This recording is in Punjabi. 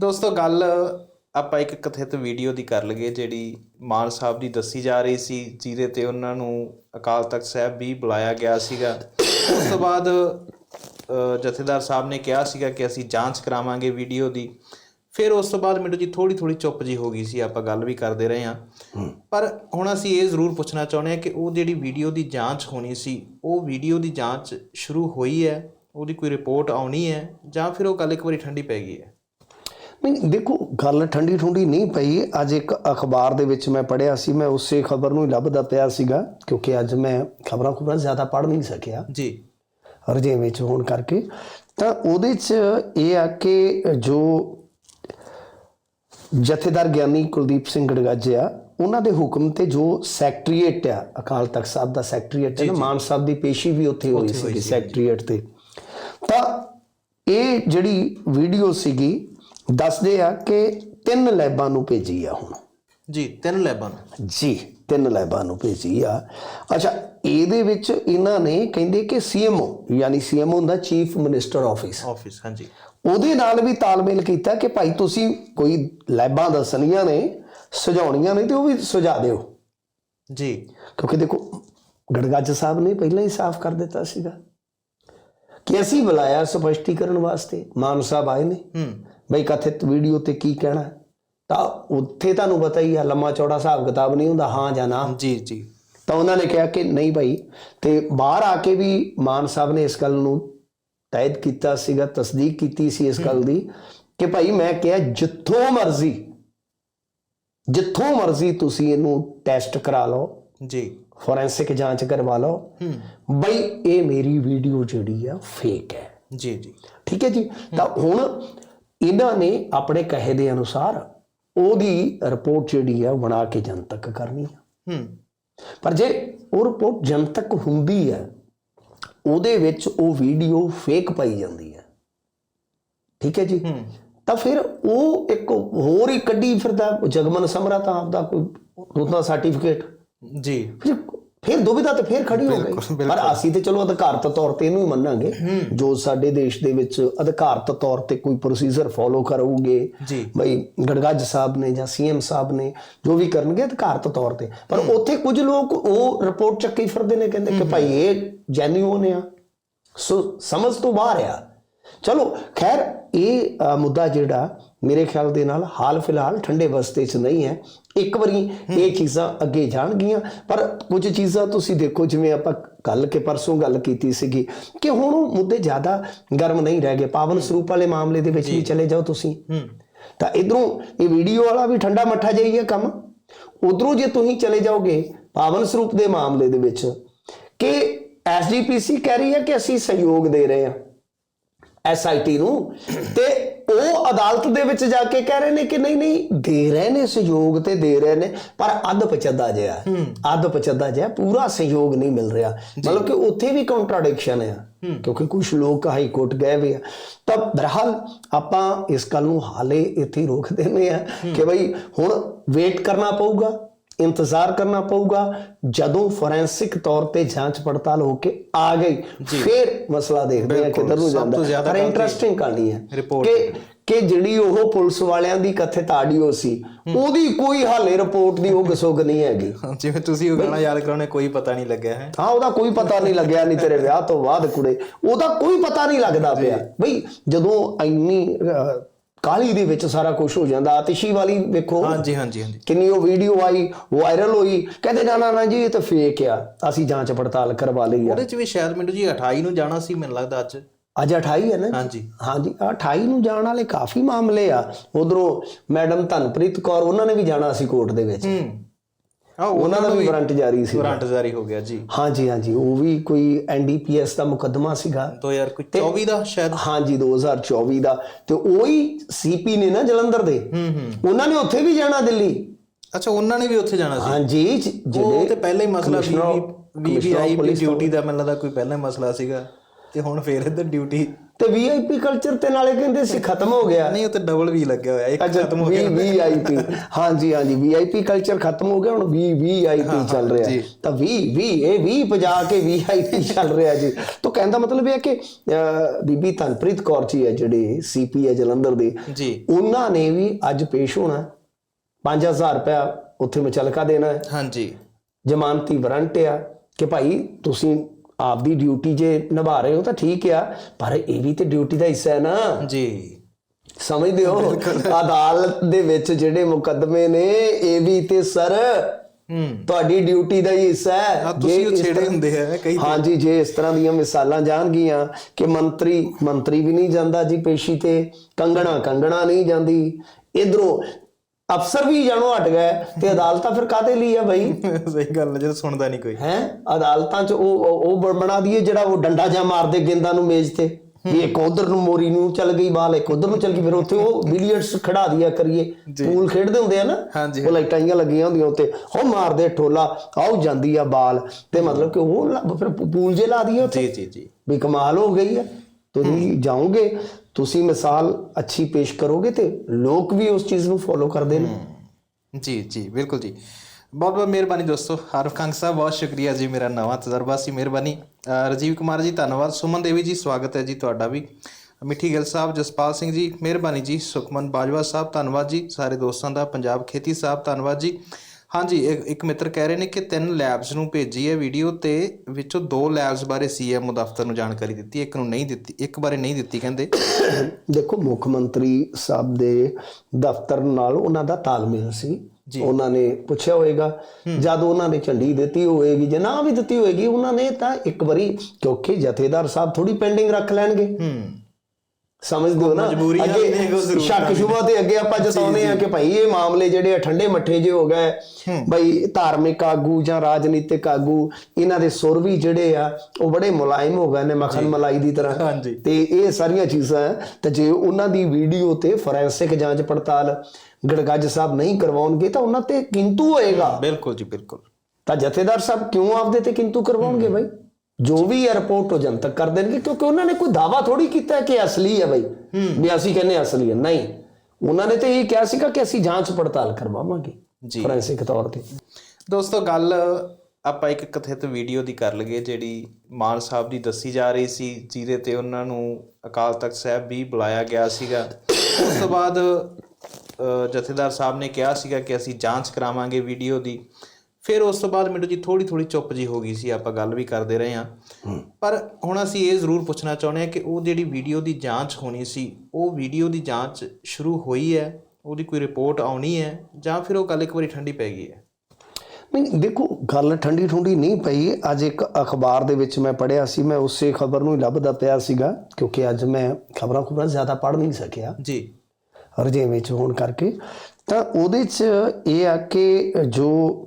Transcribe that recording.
ਦੋਸਤੋ ਗੱਲ ਆਪਾਂ ਇੱਕ ਕਥਿਤ ਵੀਡੀਓ ਦੀ ਕਰ ਲਈਏ ਜਿਹੜੀ ਮਾਨ ਸਾਹਿਬ ਦੀ ਦੱਸੀ ਜਾ ਰਹੀ ਸੀ ਜਿਹਦੇ ਤੇ ਉਹਨਾਂ ਨੂੰ ਅਕਾਲ ਤਖਤ ਸਾਹਿਬ ਵੀ ਬੁਲਾਇਆ ਗਿਆ ਸੀਗਾ। ਉਸ ਤੋਂ ਬਾਅਦ ਜਥੇਦਾਰ ਸਾਹਿਬ ਨੇ ਕਿਹਾ ਸੀਗਾ ਕਿ ਅਸੀਂ ਜਾਂਚ ਕਰਾਵਾਂਗੇ ਵੀਡੀਓ ਦੀ। ਫਿਰ ਉਸ ਤੋਂ ਬਾਅਦ ਮੈਨੂੰ ਜੀ ਥੋੜੀ ਥੋੜੀ ਚੁੱਪ ਜੀ ਹੋ ਗਈ ਸੀ ਆਪਾਂ ਗੱਲ ਵੀ ਕਰਦੇ ਰਹੇ ਹਾਂ। ਪਰ ਹੁਣ ਅਸੀਂ ਇਹ ਜ਼ਰੂਰ ਪੁੱਛਣਾ ਚਾਹੁੰਦੇ ਹਾਂ ਕਿ ਉਹ ਜਿਹੜੀ ਵੀਡੀਓ ਦੀ ਜਾਂਚ ਹੋਣੀ ਸੀ ਉਹ ਵੀਡੀਓ ਦੀ ਜਾਂਚ ਸ਼ੁਰੂ ਹੋਈ ਹੈ ਉਹਦੀ ਕੋਈ ਰਿਪੋਰਟ ਆਉਣੀ ਹੈ ਜਾਂ ਫਿਰ ਉਹ ਗੱਲ ਇੱਕ ਵਾਰੀ ਠੰਡੀ ਪੈ ਗਈ ਹੈ? ਨਹੀਂ ਦੇਖੋ ਗੱਲ ਠੰਡੀ ਠੁੰਡੀ ਨਹੀਂ ਪਈ। ਅੱਜ ਇੱਕ ਅਖਬਾਰ ਦੇ ਵਿੱਚ ਮੈਂ ਪੜਿਆ ਸੀ ਮੈਂ ਉਸੇ ਖਬਰ ਨੂੰ ਹੀ ਲੱਭਦਾ ਪਿਆ ਸੀਗਾ ਕਿਉਂਕਿ ਅੱਜ ਮੈਂ ਖਬਰਾਂ ਖਬਰਾਂ ਜ਼ਿਆਦਾ ਪੜ੍ਹ ਨਹੀਂ ਸਕਿਆ। ਜੀ। ਰਜੇ ਵਿੱਚ ਹੋਣ ਕਰਕੇ। ਤਾਂ ਉਹਦੇ 'ਚ ਇਹ ਆ ਕਿ ਜੋ ਜਥੇਦਾਰ ਗਿਆਨੀ ਕੁਲਦੀਪ ਸਿੰਘ ਗੜਗਾਜੇ ਆ ਉਹਨਾਂ ਦੇ ਹੁਕਮ ਤੇ ਜੋ ਸੈਕਟਰੀਏਟ ਆ ਅਕਾਲ ਤਖਤ ਸਾਹਿਬ ਦਾ ਸੈਕਟਰੀਏਟ ਹੈ ਨਾ ਮਾਨ ਸਾਹਿਬ ਦੀ ਪੇਸ਼ੀ ਵੀ ਉੱਥੇ ਹੋਈ ਸੀ ਸੈਕਟਰੀਏਟ ਤੇ। ਤਾਂ ਇਹ ਜਿਹੜੀ ਵੀਡੀਓ ਸੀਗੀ ਦੱਸਦੇ ਆ ਕਿ ਤਿੰਨ ਲੈਬਾਂ ਨੂੰ ਭੇਜੀ ਆ ਹੁਣ। ਜੀ ਤਿੰਨ ਲੈਬਾਂ ਨੂੰ। ਜੀ ਤਿੰਨ ਲੈਬਾਂ ਨੂੰ ਭੇਜੀ ਆ। ਅੱਛਾ ਇਹਦੇ ਵਿੱਚ ਇਹਨਾਂ ਨੇ ਕਹਿੰਦੇ ਕਿ ਸੀਐਮਓ ਯਾਨੀ ਸੀਐਮਓ ਹੁੰਦਾ ਚੀਫ ਮਿਨਿਸਟਰ ਆਫਿਸ। ਆਫਿਸ ਹਾਂਜੀ। ਉਹਦੇ ਨਾਲ ਵੀ ਤਾਲਮੇਲ ਕੀਤਾ ਕਿ ਭਾਈ ਤੁਸੀਂ ਕੋਈ ਲੈਬਾਂ ਦੱਸਣੀਆਂ ਨੇ ਸੁਝਾਉਣੀਆਂ ਨੇ ਤੇ ਉਹ ਵੀ ਸੁਝਾ ਦਿਓ। ਜੀ। ਕਿਉਂਕਿ ਦੇਖੋ ਗੜਗੱਜ ਸਾਹਿਬ ਨੇ ਪਹਿਲਾਂ ਹੀ ਸਾਫ਼ ਕਰ ਦਿੱਤਾ ਸੀਗਾ ਕਿ ਅਸੀਂ ਬੁਲਾਇਆ ਸਪਸ਼ਟੀਕਰਨ ਵਾਸਤੇ ਮਾਨ ਸਾਹਿਬ ਆਏ ਨੇ। ਹੂੰ। ਬਈ ਕਥਿਤ ਵੀਡੀਓ ਤੇ ਕੀ ਕਹਿਣਾ? ਤਾਂ ਉੱਥੇ ਤੁਹਾਨੂੰ ਪਤਾ ਹੀ ਆ ਲੰਮਾ ਚੌੜਾ ਹਿਸਾਬ ਕਿਤਾਬ ਨਹੀਂ ਹੁੰਦਾ ਹਾਂ ਜਾਂ ਨਾ। ਜੀ ਜੀ। ਤਾਂ ਉਹਨਾਂ ਨੇ ਕਿਹਾ ਕਿ ਨਹੀਂ ਭਾਈ ਤੇ ਬਾਹਰ ਆ ਕੇ ਵੀ ਮਾਨ ਸਾਹਿਬ ਨੇ ਇਸ ਗੱਲ ਨੂੰ ਤਾਇਦ ਕੀਤਾ ਸੀਗਾ ਤਸਦੀਕ ਕੀਤੀ ਸੀ ਇਸ ਗੱਲ ਦੀ ਕਿ ਭਾਈ ਮੈਂ ਕਿਹਾ ਜਿੱਥੋਂ ਮਰਜ਼ੀ ਜਿੱਥੋਂ ਮਰਜ਼ੀ ਤੁਸੀਂ ਇਹਨੂੰ ਟੈਸਟ ਕਰਾ ਲਓ ਜੀ। ਫੋਰੈਂਸਿਕ ਜਾਂਚ ਕਰਵਾ ਲਓ ਬਈ ਇਹ ਮੇਰੀ ਵੀਡੀਓ ਜਿਹੜੀ ਆ ਫੇਕ ਹੈ। ਜੀ ਜੀ। ਠੀਕ ਹੈ ਜੀ? ਤਾਂ ਹੁਣ ਇਹਨਾਂ ਨੇ ਆਪਣੇ ਕਹੇ ਦੇ ਅਨੁਸਾਰ ਉਹਦੀ ਰਿਪੋਰਟ ਜਿਹੜੀ ਆ ਬਣਾ ਕੇ ਜਨਤਕ ਕਰਨੀ ਆ। ਹੂੰ। ਪਰ ਜੇ ਉਹ ਰਿਪੋਰਟ ਜਨਤਕ ਹੁੰਦੀ ਹੈ ਉਹਦੇ ਵਿੱਚ ਉਹ ਵੀਡੀਓ ਫੇਕ ਪਾਈ ਜਾਂਦੀ ਹੈ ਠੀਕ ਹੈ ਜੀ? ਤਾਂ ਫਿਰ ਉਹ ਇੱਕ ਹੋਰ ਹੀ ਕੱਢੀ ਫਿਰਦਾ ਜਗਮਨ ਸਮਰਾ ਤਾਂ ਆਪਦਾ ਕੋਈ ਉਹਦਾ ਸਰਟੀਫਿਕੇਟ ਜੀ। ਫਿਰ ਦੁਬਿਧਾ ਤੇ ਫਿਰ ਖੜੀ ਹੋ ਗਈ ਪਰ ਅਸੀਂ ਤੇ ਚਲੋ ਅਧਿਕਾਰਤ ਤੌਰ ਤੇ ਇਹਨੂੰ ਹੀ ਮੰਨਾਂਗੇ। ਜੋ ਸਾਡੇ ਦੇਸ਼ ਦੇ ਵਿੱਚ ਅਧਿਕਾਰਤ ਤੌਰ ਤੇ ਕੋਈ ਪ੍ਰੋਸੀਜਰ ਫੋਲੋ ਕਰੋਗੇ ਬਈ ਗੜਗੱਜ ਸਾਹਿਬ ਨੇ ਜਾਂ ਸੀਐਮ ਸਾਹਿਬ ਨੇ ਜੋ ਵੀ ਕਰਨਗੇ ਅਧਿਕਾਰਤ ਤੌਰ ਤੇ। ਪਰ ਉੱਥੇ ਕੁਝ ਲੋਕ ਉਹ ਰਿਪੋਰਟ ਚੱਕੀ ਫਿਰਦੇ ਨੇ ਕਹਿੰਦੇ ਕਿ ਭਾਈ ਇਹ ਜੈਨੂਇਨ ਆ। ਸੋ ਸਮਝ ਤੋਂ ਬਾਹਰ ਆ। ਚਲੋ ਖੈਰ ਇਹ ਮੁੱਦਾ ਜਿਹੜਾ ਮੇਰੇ ਖਿਆਲ ਦੇ ਨਾਲ ਹਾਲ ਫਿਲਹਾਲ ਠੰਡੇ ਬਸਤੇ 'ਚ ਨਹੀਂ ਹੈ। ਇੱਕ ਵਾਰੀ ਇਹ ਚੀਜ਼ਾਂ ਅੱਗੇ ਜਾਣਗੀਆਂ। ਪਰ ਕੁਝ ਚੀਜ਼ਾਂ ਤੁਸੀਂ ਦੇਖੋ ਜਿਵੇਂ ਆਪਾਂ ਕੱਲ ਕੇ ਪਰਸੋਂ ਗੱਲ ਕੀਤੀ ਸੀਗੀ ਕਿ ਹੁਣ ਉਹ ਮੁੱਦੇ ਜ਼ਿਆਦਾ ਗਰਮ ਨਹੀਂ ਰਹਿ ਗਏ। ਪਾਵਨ ਸਰੂਪ ਵਾਲੇ ਮਾਮਲੇ ਦੇ ਵਿੱਚ ਵੀ ਚਲੇ ਜਾਓ ਤੁਸੀਂ। ਤਾਂ ਇਧਰੋਂ ਇਹ ਵੀਡੀਓ ਵਾਲਾ ਵੀ ਠੰਡਾ ਮੱਠਾ ਜਾਈ ਹੈ ਕੰਮ। ਉਧਰੋਂ ਜੇ ਤੁਸੀਂ ਚਲੇ ਜਾਓਗੇ ਪਾਵਨ ਸਰੂਪ ਦੇ ਮਾਮਲੇ ਦੇ ਵਿੱਚ ਕਿ ਐਸਜੀਪੀਸੀ ਕਹਿ ਰਹੀ ਹੈ ਕਿ ਅਸੀਂ ਸਹਿਯੋਗ ਦੇ ਰਹੇ ਹਾਂ। ਐਸਆਈਟੀ ਨੂੰ। ਤੇ ਉਹ ਅਦਾਲਤ ਦੇ ਵਿੱਚ ਜਾ ਕੇ ਕਹਿ ਰਹੇ ਨੇ ਕਿ ਨਹੀਂ ਨਹੀਂ ਦੇ ਰਹੇ ਨੇ ਸਹਿਯੋਗ ਤੇ ਦੇ ਰਹੇ ਨੇ ਪਰ ਅੱਧ ਪਚੱਦਾ ਜਿਹਾ ਅੱਧ ਪਚੱਦਾ ਜਿਹਾ ਪੂਰਾ ਸਹਿਯੋਗ ਨਹੀਂ ਮਿਲ ਰਿਹਾ। ਮਤਲਬ ਕਿ ਉੱਥੇ ਵੀ ਕੰਟਰਾਡਿਕਸ਼ਨ ਹੈ। ਕਿਉਂਕਿ ਕੁਝ ਲੋਕ ਹਾਈ ਕੋਰਟ ਗਏ ਵੀ ਆ। ਤਾਂ ਬਹਰਹਾਲ ਆਪਾਂ ਇਸ ਗੱਲ ਨੂੰ ਹਾਲੇ ਇੱਥੇ ਰੋਕ ਦਿੰਦੇ ਆ ਕਿ ਬਈ ਹੁਣ ਵੇਟ ਕਰਨਾ ਪਊਗਾ। ਇੰਤਜ਼ਾਰ ਕਰਨਾ ਪਊਗਾ। ਜਦੋਂ ਫੋਰੈਂਸਿਕ ਤੌਰ ਤੇ ਜਾਂਚ ਪੜਤਾਲ ਹੋ ਕੇ ਆ ਗਈ ਫਿਰ ਮਸਲਾ ਦੇਖਦੇ ਆ ਕਿੱਧਰ ਨੂੰ ਜਾਂਦਾ। ਪਰ ਇੰਟਰਸਟਿੰਗ ਕਹਾਣੀ ਹੈ ਕਿ ਕਿ ਜਿਹੜੀ ਉਹ ਪੁਲਿਸ ਵਾਲਿਆਂ ਦੀ ਕਥਿਤ ਆਡੀਓ ਸੀ ਉਹਦੀ ਕੋਈ ਹਾਲੇ ਰਿਪੋਰਟ ਦੀ ਉਹ ਗਸੋਗ ਨਹੀਂ ਹੈਗੀ। ਜਿਵੇਂ ਤੁਸੀਂ ਉਹ ਗਾਣਾ ਯਾਦ ਕਰਾਉਣੇ ਕੋਈ ਪਤਾ ਨਹੀਂ ਲੱਗਿਆ ਹੈ। ਹਾਂ ਉਹਦਾ ਕੋਈ ਪਤਾ ਨਹੀਂ ਲੱਗਿਆ ਨਹੀਂ ਤੇਰੇ ਵਿਆਹ ਤੋਂ ਬਾਅਦ ਕੁੜੇ। ਉਹਦਾ ਕੋਈ ਪਤਾ ਨਹੀਂ ਲੱਗਦਾ ਪਿਆ। ਬਈ ਜਦੋਂ ਇੰਨੀ ਕਾਹਲੀ ਦੇ ਵਿੱਚ ਸਾਰਾ ਕੁਝ ਹੋ ਜਾਂਦਾ। ਆਤਿਸ਼ੀ ਵਾਲੀ ਵੇਖੋ। ਹਾਂਜੀ ਹਾਂਜੀ ਹਾਂਜੀ। ਕਿੰਨੀ ਉਹ ਵੀਡੀਓ ਆਈ ਵਾਇਰਲ ਹੋਈ। ਕਹਿੰਦੇ ਨਾ ਨਾ ਨਾ ਜੀ ਇਹ ਤਾਂ ਫੇਕ ਆ। ਅਸੀਂ ਜਾਂਚ ਪੜਤਾਲ ਕਰਵਾ ਲਈ ਆ। ਉਹਦੇ ਚ ਵੀ ਸ਼ਾਇਦ ਮੈਨੂੰ ਜੀ 28 ਨੂੰ ਜਾਣਾ ਸੀ ਮੈਨੂੰ ਲੱਗਦਾ ਅੱਜ। ਅੱਜ 28 ਹੈ ਨਾ? ਹਾਂਜੀ। ਹਾਂਜੀ ਆਹ 28 ਨੂੰ ਜਾਣ ਵਾਲੇ ਕਾਫੀ ਮਾਮਲੇ ਆ। ਉਧਰੋਂ ਮੈਡਮ ਧਨਪ੍ਰੀਤ ਕੌਰ ਉਹਨਾਂ ਨੇ ਵੀ ਜਾਣਾ ਸੀ ਕੋਰਟ ਦੇ ਵਿੱਚ। ਹੂੰ। ਉਹਨਾਂ ਦਾ ਵੀ ਵਾਰੰਟ ਜਾਰੀ ਸੀ। ਵਾਰੰਟ ਜਾਰੀ ਹੋ ਗਿਆ ਜੀ। ਹਾਂਜੀ ਹਾਂਜੀ ਉਹ ਵੀ ਕੋਈ ਐਨਡੀਪੀਐਸ ਦਾ ਮੁਕੱਦਮਾ ਸੀਗਾ। 2024 ਦਾ ਸ਼ਾਇਦ? ਹਾਂਜੀ 2024 ਦਾ। ਤੇ ਉਹੀ ਸੀਪੀ ਨੇ ਨਾ ਜਲੰਧਰ ਦੇ। ਹੂੰ ਹੂੰ। ਉਹਨਾਂ ਨੇ ਉੱਥੇ ਵੀ ਜਾਣਾ ਦਿੱਲੀ। ਅੱਛਾ ਉਹਨਾਂ ਨੇ ਵੀ ਉੱਥੇ ਜਾਣਾ ਸੀ? ਹਾਂਜੀ ਜਿਹੜੇ ਤੇ ਪਹਿਲਾਂ ਹੀ ਮਸਲਾ ਵੀ ਵੀ commissioner of ਆਈ police ਡਿਊਟੀ ਦਾ। ਮੈਨੂੰ ਲੱਗਦਾ ਕੋਈ ਪਹਿਲਾਂ ਹੀ ਮਸਲਾ ਸੀਗਾ। ਤੇ ਹੁਣ ਫੇਰ ਇੱਧਰ ਡਿਊਟੀ ਤੇ ਵੀਆਈਪੀ ਕਲਚਰ ਤੇ ਨਾਲੇ ਕਹਿੰਦੇ ਸੀ ਖਤਮ ਹੋ ਗਿਆ। ਨਹੀਂ ਉਹ ਤੇ ਡਬਲ ਵੀ ਲੱਗਿਆ ਹੋਇਆ ਇੱਕ ਖਤਮ ਹੋ ਗਿਆ। ਵੀਆਈਪੀ ਹਾਂਜੀ ਹਾਂਜੀ ਵੀਆਈਪੀ ਕਲਚਰ ਖਤਮ ਹੋ ਗਿਆ ਹੁਣ ਵੀ ਵੀਆਈਪੀ ਚੱਲ ਰਿਹਾ। ਤਾਂ ਵੀ ਵੀ ਇਹ ਵੀ ਵਜਾ ਕੇ ਵੀਆਈਪੀ ਚੱਲ ਰਿਹਾ ਜੀ। ਤਾਂ ਕਹਿੰਦਾ ਮਤਲਬ ਇਹ ਹੈ ਕਿ ਬੀਬੀ ਧਨਪ੍ਰੀਤ ਕੌਰ ਜੀ ਹੈ ਜਿਹੜੇ ਸੀਪੀ ਹੈ ਜਲੰਧਰ ਦੇ। ਜੀ। ਉਹਨਾਂ ਨੇ ਵੀ ਅੱਜ ਪੇਸ਼ ਹੋਣਾ 5000 ਰੁਪਇਆ ਉੱਥੇ ਮੁਚਲਕਾ ਦੇਣਾ ਹੈ। ਹਾਂਜੀ। ਜ਼ਮਾਨਤੀ ਵਾਰੰਟ ਆ ਕਿ ਭਾਈ ਤੁਸੀਂ ਆਪਦੀ ਡਿਊਟੀ ਜੇ ਨਿਭਾ ਰਹੇ ਹੋ ਤਾਂ ਠੀਕ ਆ ਪਰ ਇਹ ਵੀ ਤੇ ਡਿਊਟੀ ਦਾ ਹਿੱਸਾ ਹੈ ਨਾ। ਜੀ। ਸਮਝਦੇ ਹੋ? ਅਦਾਲਤ ਦੇ ਵਿੱਚ ਜਿਹੜੇ ਮੁਕੱਦਮੇ ਨੇ ਇਹ ਵੀ ਤੇ ਸਰ ਤੁਹਾਡੀ ਡਿਊਟੀ ਦਾ ਹੀ ਹਿੱਸਾ ਹੈ। ਤੁਸੀਂ ਉਹ ਛੇੜੇ ਹੁੰਦੇ ਆ ਕਈ ਹਾਂਜੀ ਜੇ ਇਸ ਤਰ੍ਹਾਂ ਦੀਆਂ ਮਿਸਾਲਾਂ ਜਾਣਗੀਆਂ ਕਿ ਮੰਤਰੀ ਮੰਤਰੀ ਵੀ ਨਹੀਂ ਜਾਂਦਾ ਜੀ ਪੇਸ਼ੀ ਤੇ ਕੰਗਣਾ ਕੰਗਣਾ ਨਹੀਂ ਜਾਂਦੀ। ਇਧਰੋਂ ਅਫਸਰ ਵੀ ਜਾਣੋ ਹਟ ਗਏ ਤੇ ਅਦਾਲਤਾਂ ਫਿਰ ਕਾਦੇ ਲਈ ਆ ਬਈ? ਸਹੀ ਗੱਲ ਜਦੋਂ ਸੁਣਦਾ ਨਹੀਂ ਕੋਈ। ਹੈ? ਅਦਾਲਤਾਂ 'ਚ ਉਹ ਉਹ ਬਣਾ ਦਈਏ ਜਿਹੜਾ ਉਹ ਡੰਡਾ ਜਾਂ ਮਾਰਦੇ ਗੇਂਦਾਂ ਨੂੰ ਮੇਜ਼ ਤੇ। ਵੀ ਇੱਕ ਉਧਰ ਨੂੰ ਮੋਰੀ ਨੂੰ ਚੱਲ ਗਈ ਬਾਲ ਇੱਕ ਉਧਰ ਨੂੰ ਚੱਲ ਗਈ ਫਿਰ ਉੱਥੇ ਉਹ ਬਿਲੀਅਰਡਸ ਖੜਾ ਦਿਆ ਕਰੀਏ। ਪੂਲ ਖੇਡਦੇ ਹੁੰਦੇ ਆ ਨਾ। ਉਹ ਲਾਈਟਾਂ ਲੱਗੀਆਂ ਹੁੰਦੀਆਂ ਉੱਤੇ। ਉਹ ਮਾਰਦੇ ਠੋਲਾ ਆਉ ਜਾਂਦੀ ਆ ਬਾਲ। ਤੇ ਮਤਲਬ ਕਿ ਉਹ ਫਿਰ ਪੂਲ ਜੇ ਲਾ ਦਈਏ ਉੱਥੇ। ਜੀ ਜੀ ਜੀ। ਵੀ ਕਮਾਲ ਹੋ ਗਈ ਹੈ ਤੁਸੀਂ ਜਾਓਗੇ। ਤੁਸੀਂ ਮਿਸਾਲ ਅੱਛੀ ਪੇਸ਼ ਕਰੋਗੇ ਤੇ ਲੋਕ ਵੀ ਉਸ ਚੀਜ਼ ਨੂੰ ਫੋਲੋ ਕਰਦੇ ਨੇ? ਜੀ ਜੀ, ਬਿਲਕੁਲ ਜੀ। ਬਹੁਤ ਬਹੁਤ ਮਿਹਰਬਾਨੀ ਦੋਸਤੋ। ਹਰਫ ਖੰਗ ਸਾਹਿਬ, ਬਹੁਤ ਸ਼ੁਕਰੀਆ ਜੀ ਮੇਰਾ ਨਵਾਂ ਤਜਰਬਾ ਸੀ, ਮਿਹਰਬਾਨੀ। ਅਹ ਰਾਜੀਵ ਕੁਮਾਰ ਜੀ, ਧੰਨਵਾਦ। ਸੁਮਨ ਦੇਵੀ ਜੀ, ਸਵਾਗਤ ਹੈ ਜੀ ਤੁਹਾਡਾ ਵੀ। ਮਿੱਠੀ ਗਿੱਲ ਸਾਹਿਬ, ਜਸਪਾਲ ਸਿੰਘ ਜੀ, ਮਿਹਰਬਾਨੀ ਜੀ, ਸੁਖਮਨ ਬਾਜਵਾ ਸਾਹਿਬ, ਧੰਨਵਾਦ ਜੀ। ਸਾਰੇ ਦੋਸਤਾਂ ਦਾ ਪੰਜਾਬ ਖੇਤੀ ਸਾਹਿਬ, ਧੰਨਵਾਦ ਜੀ। ਹਾਂਜੀ ਇੱਕ ਮਿੱਤਰ ਕਹਿ ਰਹੇ ਨੇ ਕਿ ਤਿੰਨ ਲੈਬਸ ਨੂੰ ਭੇਜੀ ਹੈ ਵੀਡੀਓ ਤੇ ਵਿੱਚੋਂ ਦੋ ਲੈਬਸ ਬਾਰੇ ਸੀਐਮਓ ਦਫ਼ਤਰ ਨੂੰ ਜਾਣਕਾਰੀ ਦਿੱਤੀ ਇੱਕ ਨੂੰ ਨਹੀਂ ਦਿੱਤੀ ਇੱਕ ਬਾਰੇ ਨਹੀਂ ਦਿੱਤੀ ਕਹਿੰਦੇ। ਦੇਖੋ ਮੁੱਖ ਮੰਤਰੀ ਸਾਹਿਬ ਦੇ ਦਫ਼ਤਰ ਨਾਲ ਉਹਨਾਂ ਦਾ ਤਾਲਮੇਲ ਸੀ। ਉਹਨਾਂ ਨੇ ਪੁੱਛਿਆ ਹੋਵੇਗਾ ਜਦ ਉਹਨਾਂ ਨੇ ਝੰਡੀ ਦਿੱਤੀ ਹੋਏਗੀ ਜੇ ਨਾ ਵੀ ਦਿੱਤੀ ਹੋਏਗੀ ਉਹਨਾਂ ਨੇ ਤਾਂ ਇੱਕ ਵਾਰੀ ਕਿਉਂਕਿ ਜਥੇਦਾਰ ਸਾਹਿਬ ਥੋੜੀ ਪੈਂਡਿੰਗ ਰੱਖ ਲੈਣਗੇ। ਹੂੰ। ਸਮਝਦੇ ਹੋ ਨਾ? ਜ਼ਰੂਰਤਾਂ ਸ਼ੱਕ ਸ਼ੁਬਾ ਤੇ ਅੱਗੇ ਆਪਾਂ ਜਤਾਉਂਦੇ ਆ ਕਿ ਭਾਈ ਇਹ ਮਾਮਲੇ ਜਿਹੜੇ ਆ ਠੰਡੇ ਮੱਠੇ ਜੇ ਹੋ ਗਏ ਬਈ ਧਾਰਮਿਕ ਆਗੂ ਜਾਂ ਰਾਜਨੀਤਿਕ ਆਗੂ ਇਹਨਾਂ ਦੇ ਸੁਰ ਵੀ ਜਿਹੜੇ ਆ ਉਹ ਬੜੇ ਮੁਲਾਇਮ ਹੋ ਗਏ ਨੇ ਮੱਖਣ ਮਲਾਈ ਦੀ ਤਰ੍ਹਾਂ। ਤੇ ਇਹ ਸਾਰੀਆਂ ਚੀਜ਼ਾਂ ਤੇ ਜੇ ਉਹਨਾਂ ਦੀ ਵੀਡੀਓ ਤੇ ਫੋਰੈਂਸਿਕ ਜਾਂਚ ਪੜਤਾਲ ਗੜਗੱਜ ਸਾਹਿਬ ਨਹੀਂ ਕਰਵਾਉਣਗੇ ਤਾਂ ਉਹਨਾਂ ਤੇ ਕਿੰਤੂ ਹੋਏਗਾ। ਬਿਲਕੁਲ ਜੀ ਬਿਲਕੁਲ। ਤਾਂ ਜਥੇਦਾਰ ਸਾਹਿਬ ਕਿਉਂ ਆਪਦੇ ਤੇ ਕਿੰਤੂ ਕਰਵਾਉਣਗੇ ਬਾਈ? ਜੋ ਵੀ ਹੈ ਰਿਪੋਰਟ ਉਹ ਜਨਤਕ ਕਰ ਦੇਣਗੇ ਕਿਉਂਕਿ ਉਹਨਾਂ ਨੇ ਕੋਈ ਦਾਵਾ ਥੋੜੀ ਕੀਤਾ ਹੈ ਕਿ ਅਸਲੀ ਹੈ ਬਾਈ। ਵੀ ਅਸੀਂ ਕਹਿੰਦੇ ਹਾਂ ਅਸਲੀ ਹੈ। ਨਹੀਂ। ਉਹਨਾਂ ਨੇ ਤੇ ਇਹ ਕਿਹਾ ਸੀਗਾ ਕਿ ਅਸੀਂ ਜਾਂਚ ਪੜਤਾਲ ਕਰਵਾਵਾਂਗੇ ਜੀ। ਫੋਰੈਂਸਿਕ ਤੌਰ ਤੇ। ਦੋਸਤੋ ਗੱਲ ਆਪਾਂ ਇੱਕ ਕਥਿਤ ਵੀਡੀਓ ਦੀ ਕਰ ਲਈਏ ਜਿਹੜੀ ਮਾਨ ਸਾਹਿਬ ਦੀ ਦੱਸੀ ਜਾ ਰਹੀ ਸੀ ਜਿਹਦੇ ਤੇ ਉਹਨਾਂ ਨੂੰ ਅਕਾਲ ਤਖਤ ਸਾਹਿਬ ਵੀ ਬੁਲਾਇਆ ਗਿਆ ਸੀਗਾ। ਉਸ ਤੋਂ ਬਾਅਦ ਜਥੇਦਾਰ ਸਾਹਿਬ ਨੇ ਕਿਹਾ ਸੀਗਾ ਕਿ ਅਸੀਂ ਜਾਂਚ ਕਰਾਵਾਂਗੇ ਵੀਡੀਓ ਦੀ। ਫਿਰ ਉਸ ਤੋਂ ਬਾਅਦ ਮੈਨੂੰ ਜੀ ਥੋੜੀ ਥੋੜੀ ਚੁੱਪ ਜੀ ਹੋ ਗਈ ਸੀ ਆਪਾਂ ਗੱਲ ਵੀ ਕਰਦੇ ਰਹੇ ਹਾਂ। ਪਰ ਹੁਣ ਅਸੀਂ ਇਹ ਜ਼ਰੂਰ ਪੁੱਛਣਾ ਚਾਹੁੰਦੇ ਹਾਂ ਕਿ ਉਹ ਜਿਹੜੀ ਵੀਡੀਓ ਦੀ ਜਾਂਚ ਹੋਣੀ ਸੀ ਉਹ ਵੀਡੀਓ ਦੀ ਜਾਂਚ ਸ਼ੁਰੂ ਹੋਈ ਹੈ ਉਹਦੀ ਕੋਈ ਰਿਪੋਰਟ ਆਉਣੀ ਹੈ ਜਾਂ ਫਿਰ ਉਹ ਗੱਲ ਇੱਕ ਵਾਰੀ ਠੰਡੀ ਪੈ ਗਈ ਹੈ? ਨਹੀਂ ਦੇਖੋ ਗੱਲ ਠੰਡੀ ਠੁੰਡੀ ਨਹੀਂ ਪਈ। ਅੱਜ ਇੱਕ ਅਖਬਾਰ ਦੇ ਵਿੱਚ ਮੈਂ ਪੜਿਆ ਸੀ ਮੈਂ ਉਸੇ ਖਬਰ ਨੂੰ ਹੀ ਲੱਭਦਾ ਪਿਆ ਸੀਗਾ ਕਿਉਂਕਿ ਅੱਜ ਮੈਂ ਖਬਰਾਂ ਖਬਰਾਂ ਜ਼ਿਆਦਾ ਪੜ੍ਹ ਨਹੀਂ ਸਕਿਆ। ਜੀ। ਰਜੇ ਵਿੱਚ ਹੋਣ ਕਰਕੇ। ਤਾਂ ਉਹਦੇ ਚ ਇਹ ਆ ਕਿ ਜੋ